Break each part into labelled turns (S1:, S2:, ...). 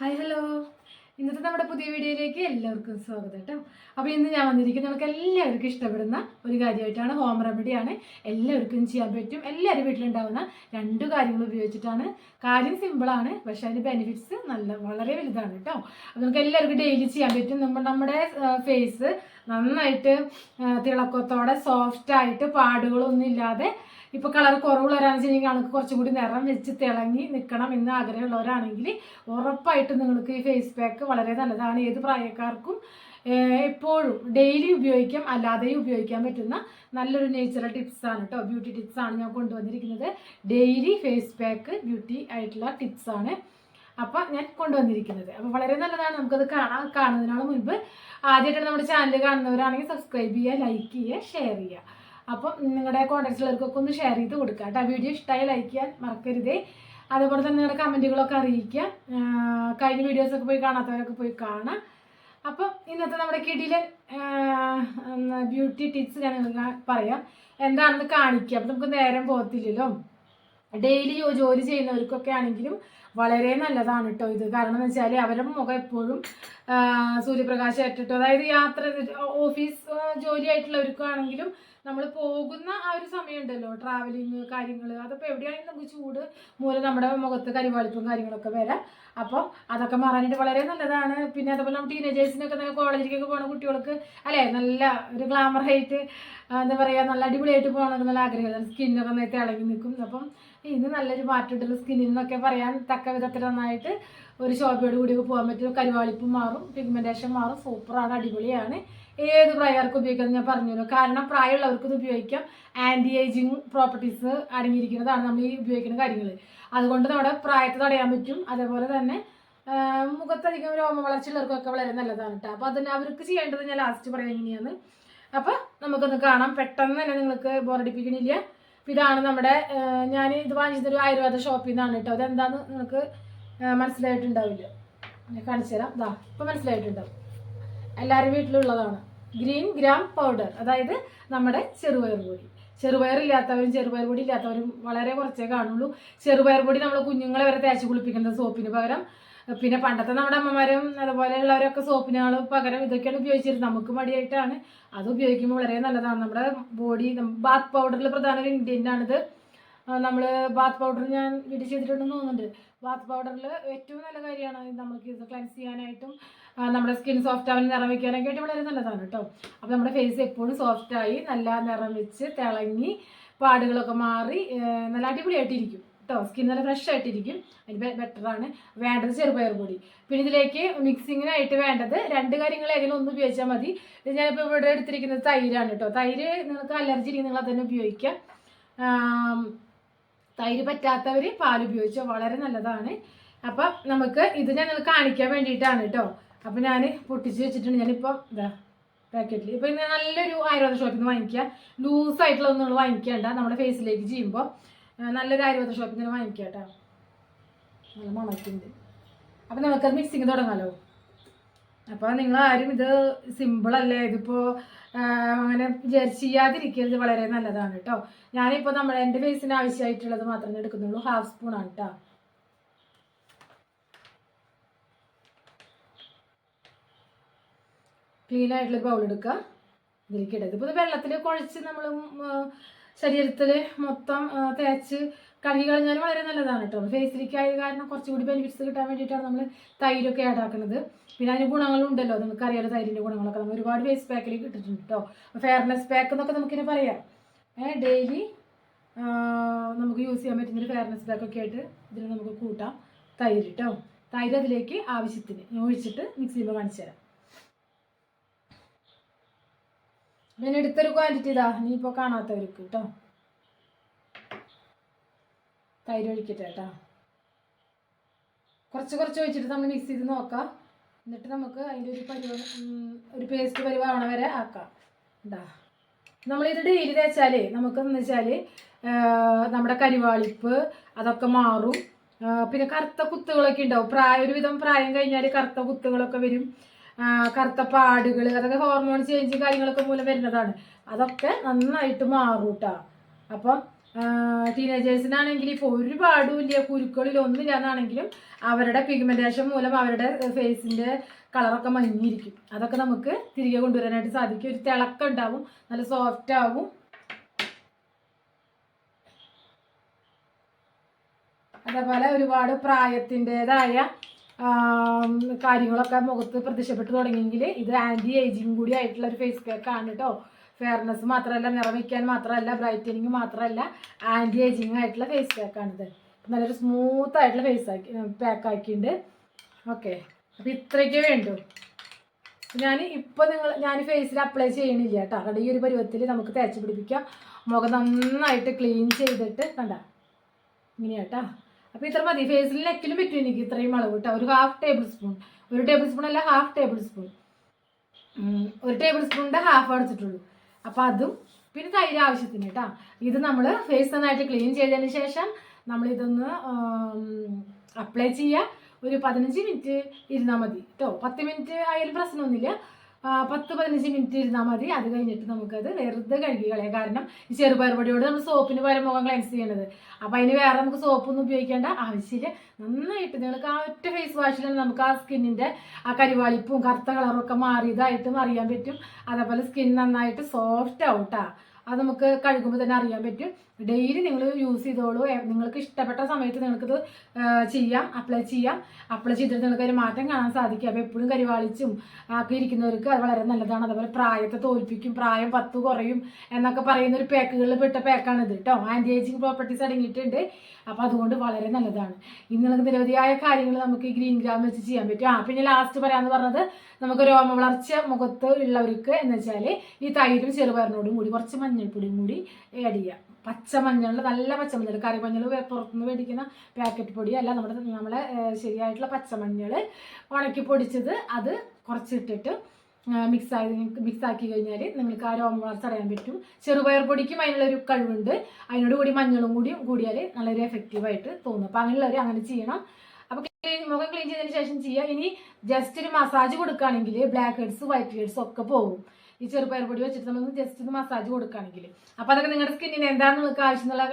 S1: Hi hello. ഇന്നത്തെ നമ്മുടെ പുതിയ വീഡിയോയിലേക്ക് എല്ലാവർക്കും സ്വാഗതം കേട്ടോ. അപ്പോൾ ഇന്ന് ഞാൻ വന്നിരിക്കുന്നത് നമുക്ക് എല്ലാവർക്കും ഇഷ്ടപ്പെടുന്ന ഒരു കാര്യമായിട്ടാണ് ഹോം റെമഡിയാണ് എല്ലാവർക്കും ചെയ്യാൻ പറ്റും എല്ലാവരും വീട്ടിലുണ്ടാവുന്ന രണ്ട് കാര്യങ്ങൾ ഉപയോഗിച്ചിട്ടാണ്. കാര്യം സിമ്പിളാണ് പക്ഷെ അതിന്റെ ബെനിഫിറ്റ്സ് നല്ല വളരെ വലുതാണ് കേട്ടോ. അപ്പോൾ നമുക്ക് എല്ലാവർക്കും ഡെയിലി ചെയ്യാൻ പറ്റും. നമ്മൾ നമ്മുടെ ഫേസ് നന്നായിട്ട് തിളക്കത്തോടെ സോഫ്റ്റായിട്ട് പാടുകളൊന്നും ഇല്ലാതെ ഇപ്പൊ കളർ കുറവുള്ളവരാണെന്ന് വെച്ചിട്ടുണ്ടെങ്കിൽ കണക്ക് കുറച്ചും കൂടി നിറം വെച്ച് തിളങ്ങി നിൽക്കണം എന്ന് ആഗ്രഹമുള്ളവരാണെങ്കിൽ ഉറപ്പായിട്ടും നിങ്ങൾക്ക് ഈ ഫേസ് പാക്ക് വളരെ നല്ലതാണ്. ഏത് പ്രായക്കാർക്കും എപ്പോഴും ഡെയിലി ഉപയോഗിക്കാം. അല്ലാതെയും ഉപയോഗിക്കാൻ പറ്റുന്ന നല്ലൊരു നേച്ചുറൽ ടിപ്സാണ് കേട്ടോ ബ്യൂട്ടി ടിപ്സാണ് ഞാൻ കൊണ്ടുവന്നിരിക്കുന്നത്. ഡെയിലി ഫേസ് പാക്ക് ബ്യൂട്ടി ആയിട്ടുള്ള ടിപ്സാണ് അപ്പം ഞാൻ കൊണ്ടുവന്നിരിക്കുന്നത്. അപ്പോൾ വളരെ നല്ലതാണ്. നമുക്കത് കാണാൻ കാണുന്നതിനാണ് മുൻപ് ആദ്യമായിട്ട് നമ്മുടെ ചാനൽ കാണുന്നവരാണെങ്കിൽ സബ്സ്ക്രൈബ് ചെയ്യുക ലൈക്ക് ചെയ്യുക ഷെയർ ചെയ്യുക. അപ്പം നിങ്ങളുടെ കോൺടാക്ട്സിലുള്ളവർക്കൊക്കെ ഒന്ന് ഷെയർ ചെയ്ത് കൊടുക്കുക കേട്ടോ. വീഡിയോ ഇഷ്ടമായി ലൈക്ക് ചെയ്യാൻ മറക്കരുതേ. അതേപോലെ തന്നെ നിങ്ങളുടെ കമന്റുകളൊക്കെ അറിയിക്കുക. കഴിഞ്ഞ വീഡിയോസൊക്കെ പോയി കാണാത്തവരൊക്കെ പോയി കാണാം. അപ്പം ഇന്നത്തെ നമ്മുടെ കിടിയിലെ ബ്യൂട്ടി ടിപ്സ് ഞാൻ നിങ്ങൾക്ക് പറയാം. എന്താണെന്ന് കാണിക്കുക അപ്പം നമുക്ക് നേരം പോകത്തില്ലല്ലോ. ഡെയിലി ജോലി ചെയ്യുന്നവർക്കൊക്കെ ആണെങ്കിലും വളരെ നല്ലതാണ് കേട്ടോ ഇത്. കാരണം എന്ന് വെച്ചാൽ അവരുടെ മുഖം എപ്പോഴും സൂര്യപ്രകാശം ഏറ്റിട്ടോ അതായത് യാത്ര ഓഫീസ് ജോലി ആയിട്ടുള്ളവർക്കാണെങ്കിലും നമ്മൾ പോകുന്ന ആ ഒരു സമയമുണ്ടല്ലോ. ട്രാവലിങ് കാര്യങ്ങൾ അതൊക്കെ എവിടെയാണെങ്കിലും നമുക്ക് ചൂട് മൂലം നമ്മുടെ മുഖത്ത് കരിവാളിപ്പും കാര്യങ്ങളൊക്കെ വരാം. അപ്പോൾ അതൊക്കെ മാറാനായിട്ട് വളരെ നല്ലതാണ്. പിന്നെ അതുപോലെ നമ്മൾ ടീനേജേഴ്സിനൊക്കെ നല്ല കോളേജിലേക്കൊക്കെ പോകുന്ന കുട്ടികൾക്ക് അല്ലേ നല്ല ഒരു ഗ്ലാമർ ആയിട്ട് എന്താ പറയുക നല്ല അടിപൊളിയായിട്ട് പോകണമെന്ന് നല്ല ആഗ്രഹം. സ്കിന്നൊക്കെ നേരത്തെ ഇളകി നിൽക്കും. അപ്പം ഇന്ന് നല്ലൊരു മാറ്റമുണ്ടല്ലോ സ്കിന്നിൽ നിന്നൊക്കെ പറയാൻ തക്ക വിധത്തിൽ നന്നായിട്ട് ഒരു ശോഭയോട് കൂടി പോകാൻ പറ്റും. കരിവാളിപ്പ് മാറും പിഗ്മെന്റേഷൻ മാറും സൂപ്പറാണ് അടിപൊളിയാണ്. ഏത് പ്രായക്കാർക്ക് ഉപയോഗിക്കാമെന്ന് ഞാൻ പറഞ്ഞു കാരണം പ്രായമുള്ളവർക്ക് ഇത് ഉപയോഗിക്കാം. ആന്റി ഏജിങ് പ്രോപ്പർട്ടീസ് അടങ്ങിയിരിക്കുന്നതാണ് നമ്മൾ ഈ ഉപയോഗിക്കുന്ന കാര്യങ്ങൾ. അതുകൊണ്ട് നമ്മുടെ പ്രായത്തെ തടയാൻ പറ്റും. അതേപോലെ തന്നെ മുഖത്തധികം രോമ വളർച്ചയുള്ളവർക്കൊക്കെ വളരെ നല്ലതാണ് കേട്ടോ. അപ്പോൾ അതിന് അവർക്ക് ചെയ്യേണ്ടത് ഞാൻ ലാസ്റ്റ് പറയാം എങ്ങനെയാണ് അപ്പോൾ നമുക്കൊന്ന് കാണാം. പെട്ടെന്ന് തന്നെ നിങ്ങൾക്ക് ബോറടിപ്പിക്കണില്ല. ഇതാണ് നമ്മുടെ ഞാൻ ഇത് വാങ്ങിച്ചതൊരു ആയുർവേദ ഷോപ്പിൽ നിന്നാണ് കേട്ടോ. അതെന്താന്ന് നിങ്ങൾക്ക് മനസ്സിലായിട്ടുണ്ടാവില്ല. കാണിച്ചു തരാം. ഇതാ ഇപ്പം മനസ്സിലായിട്ടുണ്ടാവും. എല്ലാവരും വീട്ടിലുള്ളതാണ്. Green gram powder. അതായത് നമ്മുടെ ചെറുപയർ പൊടി. ചെറുപയർ ഇല്ലാത്തവരും ചെറുപയർ പൊടി ഇല്ലാത്തവരും വളരെ കുറച്ചേ കാണുള്ളൂ. ചെറുപയർ പൊടി നമ്മൾ കുഞ്ഞുങ്ങളെ വരെ തേച്ച് കുളിപ്പിക്കേണ്ട സോപ്പിന് പകരം പിന്നെ പണ്ടത്തെ നമ്മുടെ അമ്മമാരും അതുപോലെയുള്ളവരൊക്കെ സോപ്പിനാൾ പകരം ഇതൊക്കെയാണ് ഉപയോഗിച്ചിരുന്നത്. നമുക്ക് മടിയായിട്ടാണ് അത് ഉപയോഗിക്കുമ്പോൾ വളരെ നല്ലതാണ്. നമ്മുടെ ബോഡി ബാത്ത് പൗഡറിൽ പ്രധാന ഒരു ഇൻഗ്രീഡിയന്റ് ആണിത്. നമ്മൾ ബാത്ത് പൗഡർ ഞാൻ വീട്ടിൽ ചെയ്തിട്ടുണ്ടെന്ന് തോന്നുന്നുണ്ട്. ബാത്ത് പൗഡറിൽ ഏറ്റവും നല്ല കാര്യമാണ് നമുക്ക് ഇത് ക്ലൻസ് ചെയ്യാനായിട്ടും നമ്മുടെ സ്കിൻ സോഫ്റ്റ് ആവാൻ നിറം വയ്ക്കാനൊക്കെ ആയിട്ട് വളരെ നല്ലതാണ് കേട്ടോ അപ്പോൾ നമ്മുടെ ഫേസ് എപ്പോഴും സോഫ്റ്റായി നല്ല നിറം വെച്ച് തിളങ്ങി പാടുകളൊക്കെ മാറി നല്ല അടിപൊളിയായിട്ടിരിക്കും. കേട്ടോ സ്കിൻ നല്ല ഫ്രഷ് ആയിട്ടിരിക്കും. അതിന് ബെറ്ററാണ് വേണ്ടത് ചെറുപയർ പൊടി. പിന്നെ ഇതിലേക്ക് മിക്സിങ്ങിനായിട്ട് വേണ്ടത് രണ്ട് കാര്യങ്ങൾ ഏതെങ്കിലും ഒന്ന് ഉപയോഗിച്ചാൽ മതി. ഞാനിപ്പോൾ ഇവിടെ എടുത്തിരിക്കുന്നത് തൈരാണ് കേട്ടോ തൈര് നിങ്ങൾക്ക് അലർജി ഇല്ലെങ്കിൽ നിങ്ങൾ അതന്നെ ഉപയോഗിക്കാം. തൈര് പറ്റാത്തവർ പാൽ ഉപയോഗിച്ചോ വളരെ നല്ലതാണ്. അപ്പം നമുക്ക് ഇത് ഞാൻ നിങ്ങൾ കാണിക്കാൻ വേണ്ടിയിട്ടാണ് കേട്ടോ അപ്പം ഞാൻ പൊട്ടിച്ച് വെച്ചിട്ടുണ്ട്. ഞാനിപ്പം ഇതാ പാക്കറ്റിൽ ഇപ്പം നല്ലൊരു ആയുർവേദ ഷോപ്പിൽ നിന്ന് വാങ്ങിക്കുക ലൂസായിട്ടുള്ളതൊന്നും നിങ്ങൾ വാങ്ങിക്കേണ്ട. നമ്മുടെ ഫേസിലേക്ക് ചെയ്യുമ്പോൾ നല്ലൊരു ആയുർവേദ ഷോപ്പിൽ നിന്ന് വാങ്ങിക്കുക കേട്ടോ നല്ല മണക്കുണ്ട്. അപ്പം നമുക്കത് മിക്സിങ് തുടങ്ങാമല്ലോ അപ്പോൾ നിങ്ങൾ ആരും ഇത് സിമ്പിളല്ലേ ഇതിപ്പോൾ അങ്ങനെ വിചാരിച്ച് ചെയ്യാതിരിക്കരുത്. വളരെ നല്ലതാണ് കേട്ടോ ഞാനിപ്പോൾ നമ്മൾ എന്റെ ഫേസിന് ആവശ്യമായിട്ടുള്ളത് മാത്രമേ എടുക്കുന്നുള്ളൂ. ഹാഫ് സ്പൂൺ ആണ് കേട്ടോ ക്ലീൻ ബൗൾ എടുക്കുക. ഇതിലേക്ക് ഇടുക. ഇതിപ്പോൾ വെള്ളത്തിൽ കുഴച്ച് നമ്മൾ ശരീരത്തിൽ മൊത്തം തേച്ച് കഴുകി കളഞ്ഞാൽ വളരെ നല്ലതാണ് കേട്ടോ ഫേസിലേക്ക് ആയത് കാരണം കുറച്ചുകൂടി ബെനിഫിറ്റ്സ് കിട്ടാൻ വേണ്ടിയിട്ടാണ് നമ്മൾ തൈരൊക്കെ ആഡ് ആക്കുന്നത്. പിന്നെ അതിന് ഗുണങ്ങളുണ്ടല്ലോ. നമുക്ക് അറിയാലോ തൈരിന്റെ ഗുണങ്ങളൊക്കെ. നമ്മൾ ഒരുപാട് ഫേസ് പാക്കിൽ കിട്ടിയിട്ടുണ്ട് കേട്ടോ ഫെയർനെസ് പാക്ക് എന്നൊക്കെ നമുക്കിനെ പറയാം. ഏഹ് ഡെയിലി നമുക്ക് യൂസ് ചെയ്യാൻ പറ്റുന്ന ഫെയർനെസ് പാക്ക് ഒക്കെ ആയിട്ട് ഇതിൽ നമുക്ക് കൂട്ടാം. തൈര് കേട്ടോ തൈര് അതിലേക്ക് ആവശ്യത്തിന് ഒഴിച്ചിട്ട് മിക്സ് ചെയ്യുമ്പോൾ കാണിച്ചു തരാം ഞാൻ എടുത്തൊരു ക്വാണ്ടിറ്റി ഇതാ. നീ ഇപ്പോൾ കാണാത്തവർക്ക് കേട്ടോ തൈര് ഒഴിക്കട്ടെ കേട്ടോ കുറച്ച് കുറച്ച് ഒഴിച്ചിട്ട് നമ്മൾ മിക്സ് ചെയ്ത് നോക്കാം. എന്നിട്ട് നമുക്ക് അതിന്റെ ഒരു പരിവ ഒരു പേസ്റ്റ് പരിവാവണ വരെ ആക്കാം. ഉണ്ടാ നമ്മളിത് ഡെയിലി തേച്ചാലേ നമുക്കെന്ന് വെച്ചാൽ നമ്മുടെ കരിവാളിപ്പ് അതൊക്കെ മാറും. പിന്നെ കറുത്ത കുത്തുകളൊക്കെ ഉണ്ടാവും. പ്രായ ഒരുവിധം പ്രായം കഴിഞ്ഞാൽ കറുത്ത കുത്തുകളൊക്കെ വരും. കറുത്ത പാടുകൾ അതൊക്കെ ഹോർമോൺ ചേഞ്ച് കാര്യങ്ങളൊക്കെ മൂലം വരുന്നതാണ്. അതൊക്കെ നന്നായിട്ട് മാറും കേട്ടോ അപ്പം ടീനേജേഴ്സിനാണെങ്കിൽ ഇപ്പോൾ ഒരുപാടും ഇല്ല കുരുക്കളിൽ ഒന്നുമില്ല എന്നാണെങ്കിലും അവരുടെ പിഗ്മെന്റേഷൻ മൂലം അവരുടെ ഫേസിന്റെ കളറൊക്കെ മങ്ങിയിരിക്കും അതൊക്കെ നമുക്ക് തിരികെ കൊണ്ടുവരാനായിട്ട് സാധിക്കും. ഒരു തിളക്കം ഉണ്ടാവും നല്ല സോഫ്റ്റ് ആവും. അതേപോലെ ഒരുപാട് പ്രായത്തിന്റെതായ കാര്യങ്ങളൊക്കെ മുഖത്ത് പ്രത്യക്ഷപ്പെട്ടു തുടങ്ങിയെങ്കിൽ ഇത് ആന്റി ഏജിങ് കൂടി ആയിട്ടുള്ള ഒരു ഫേസ് പാക്ക് ആണ് കേട്ടോ ഫെയർനെസ് മാത്രമല്ല നിറം വയ്ക്കാൻ മാത്രമല്ല ബ്രൈറ്റനിങ് മാത്രമല്ല ആന്റി ഏജിങ് ആയിട്ടുള്ള ഫേസ് പാക്കാണിത് നല്ലൊരു സ്മൂത്ത് ആയിട്ടുള്ള ഫേസ് ആക്കി പാക്ക് ആക്കിയിട്ടുണ്ട്. ഓക്കെ അപ്പോൾ ഇത്രയ്ക്കേ വേണ്ടൂ. ഞാൻ ഇപ്പോൾ നിങ്ങൾ ഞാൻ ഫേസിൽ അപ്ലൈ ചെയ്യണില്ല കേട്ടോ അവിടെ ഈ ഒരു പരുവത്തിൽ നമുക്ക് തേച്ച് പിടിപ്പിക്കാം. മുഖം നന്നായിട്ട് ക്ലീൻ ചെയ്തിട്ട് കണ്ട? ഇങ്ങനെയാട്ടാ അപ്പോൾ ഇത്ര മതി. ഫേസിൽ നെക്കിലും പറ്റും എനിക്ക് ഇത്രയും അളവ് കേട്ടോ ഒരു ഹാഫ് ടേബിൾ സ്പൂൺ ഒരു ടേബിൾ സ്പൂൺ അല്ല ഹാഫ് ടേബിൾ സ്പൂൺ ഒരു ടേബിൾ സ്പൂണിന്റെ ഹാഫ് അടച്ചിട്ടുള്ളൂ. അപ്പോൾ അതും പിന്നെ തൈര് ആവശ്യത്തിന് കേട്ടോ ഇത് നമ്മൾ ഫേസ് നന്നായിട്ട് ക്ലീൻ ചെയ്തതിന് ശേഷം നമ്മളിതൊന്ന് അപ്ലൈ ചെയ്യുക ഒരു പതിനഞ്ച് മിനിറ്റ് ഇരുന്നാൽ മതി കേട്ടോ പത്ത് മിനിറ്റ് ആയാലും പ്രശ്നമൊന്നുമില്ല. പത്ത് പതിനഞ്ച് മിനിറ്റ് ഇരുന്നാൽ മതി. അത് കഴിഞ്ഞിട്ട് നമുക്കത് വെറുതെ കഴുകി കളയാം. കാരണം ഈ ചെറുപയർ പൊടിയോട് നമ്മൾ സോപ്പിന് പകരം മുഖം ക്ലൻസ് ചെയ്യണത്. അപ്പം അതിന് വേറെ നമുക്ക് സോപ്പൊന്നും ഉപയോഗിക്കേണ്ട ആവശ്യമില്ല. നന്നായിട്ട് നിങ്ങൾക്ക് ആ ഒറ്റ ഫേസ് തന്നെ നമുക്ക് ആ സ്കിന്നിന്റെ ആ കരിവാളിപ്പും കറുത്ത കളറും ഒക്കെ മാറിയതായിട്ടും അറിയാൻ പറ്റും. അതേപോലെ സ്കിൻ നന്നായിട്ട് സോഫ്റ്റ് ആവും. അത് നമുക്ക് കഴുകുമ്പോൾ തന്നെ അറിയാൻ പറ്റും. ഡെയിലി നിങ്ങൾ യൂസ് ചെയ്തോളൂ. നിങ്ങൾക്ക് ഇഷ്ടപ്പെട്ട സമയത്ത് നിങ്ങൾക്കിത് ചെയ്യാം അപ്ലൈ ചെയ്യാം. അപ്ലൈ ചെയ്തിട്ട് നിങ്ങൾക്ക് ഒരു മാറ്റം കാണാൻ സാധിക്കും. അപ്പോൾ എപ്പോഴും കരിവാളിച്ചും ഒക്കെ ഇരിക്കുന്നവർക്ക് അത് വളരെ നല്ലതാണ്. അതുപോലെ പ്രായത്തെ തോൽപ്പിക്കും പ്രായം പത്ത് കുറയും എന്നൊക്കെ പറയുന്ന ഒരു പാക്കുകളിൽ പെട്ട പാക്കാണിത് കേട്ടോ ആന്റി ഏജിങ് പ്രോപ്പർട്ടീസ് അടങ്ങിയിട്ടുണ്ട്. അപ്പോൾ അതുകൊണ്ട് വളരെ നല്ലതാണ്. ഇന്ന് നിരവധിയായ കാര്യങ്ങൾ നമുക്ക് ഈ ഗ്രീൻ ഗ്രാം വെച്ച് ചെയ്യാൻ പറ്റും. ആ പിന്നെ ലാസ്റ്റ് പറയാന്ന് പറഞ്ഞത് നമുക്ക് രോമ വളർച്ച മുഖത്ത് ഉള്ളവർക്ക് എന്ന് വെച്ചാൽ ഈ തൈരും ചെറുപയറിനോടും കൂടി കുറച്ച് മഞ്ഞൾപ്പൊടിയും കൂടി ആഡ് ചെയ്യാം. പച്ചമഞ്ഞൾ നല്ല പച്ചമഞ്ഞൾ കറിമഞ്ഞൾ പുറത്തുനിന്ന് മേടിക്കുന്ന പാക്കറ്റ് പൊടി അല്ല നമ്മുടെ നമ്മളെ ശരിയായിട്ടുള്ള പച്ചമഞ്ഞൾ ഉണക്കി പൊടിച്ചത് അത് കുറച്ചിട്ടിട്ട് മിക്സ് ആയി മിക്സ് ആക്കി കഴിഞ്ഞാൽ നിങ്ങൾക്ക് ആ രോമ അറിയാൻ പറ്റും. ചെറുപയർ പൊടിക്കും അതിനുള്ളൊരു കഴിവുണ്ട്. അതിനോട് കൂടി മഞ്ഞളും കൂടി കൂടിയാൽ നല്ലൊരു എഫക്റ്റീവായിട്ട് തോന്നും. അപ്പോൾ അങ്ങനെയുള്ളവർ അങ്ങനെ ചെയ്യണം. അപ്പോൾ ക്ലീൻ മുഖം ക്ലീൻ ചെയ്തതിന് ശേഷം ചെയ്യുക ഇനി ജസ്റ്റ് ഒരു മസാജ് കൊടുക്കുകയാണെങ്കിൽ ബ്ലാക്ക് ഹെഡ്സ് വൈറ്റ് ഹെഡ്സ് ഒക്കെ പോകും. ഈ ചെറുപയർ പൊടി വെച്ചിട്ട് നമ്മൾ ജസ്റ്റ് ഒന്ന് മസാജ് കൊടുക്കുകയാണെങ്കിൽ. അപ്പോൾ അതൊക്കെ നിങ്ങളുടെ സ്കിന്നിന് എന്താണ് നിങ്ങൾക്ക് ആവശ്യമുള്ള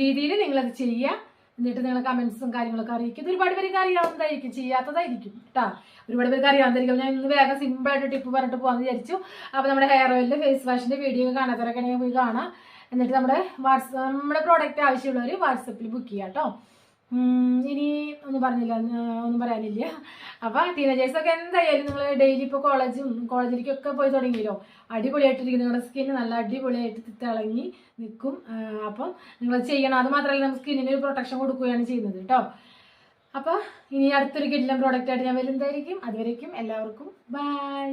S1: രീതിയിൽ നിങ്ങളത് ചെയ്യുക. എന്നിട്ട് നിങ്ങൾ കമൻസും കാര്യങ്ങളൊക്കെ അറിയിക്കും ഇത് ഒരുപാട് പേർക്ക് അറിയാവുന്നതായിരിക്കും. ചെയ്യാത്തതായിരിക്കും കേട്ടോ ഒരുപാട് പേർക്ക് അറിയാവുന്നതായിരിക്കും. ഞാൻ ഇന്ന് വേഗം സിമ്പിളായിട്ട് ടിപ്പ് പറഞ്ഞിട്ട് പോകാമെന്ന് വിചാരിച്ചു. അപ്പോൾ നമ്മുടെ ഹെയർ ഓയിലിന്റെ ഫേസ് വാഷിന്റെ വീഡിയോ കാണാത്തവരൊക്കെ ആണെങ്കിൽ പോയി കാണാം. എന്നിട്ട് നമ്മുടെ വാട്സപ്പ് നമ്മുടെ പ്രോഡക്റ്റ് ആവശ്യമുള്ളവർ വാട്സപ്പിൽ ബുക്ക് ചെയ്യാം കേട്ടോ ഇനി ഒന്നും പറഞ്ഞില്ല ഒന്നും പറയാനില്ല. അപ്പോൾ ടീനേജേഴ്സൊക്കെ എന്തായാലും നിങ്ങൾ ഡെയിലി ഇപ്പോൾ കോളേജും കോളേജിലേക്കൊക്കെ പോയി തുടങ്ങിയല്ലോ? അടിപൊളിയായിട്ടിരിക്കും നിങ്ങളുടെ സ്കിന്ന് നല്ല അടിപൊളിയായിട്ട് തിളങ്ങി നിൽക്കും. അപ്പം നിങ്ങൾ ചെയ്യണം. അത് മാത്രമല്ല നമുക്ക് സ്കിന്നിന് ഒരു പ്രൊട്ടക്ഷൻ കൊടുക്കുകയാണ് ചെയ്യുന്നത് കേട്ടോ അപ്പോൾ ഇനി അടുത്തൊരു കിഡിലും പ്രോഡക്റ്റ് ആയിട്ട് ഞാൻ വരുന്നതായിരിക്കും. അതുവരേക്കും എല്ലാവർക്കും ബൈ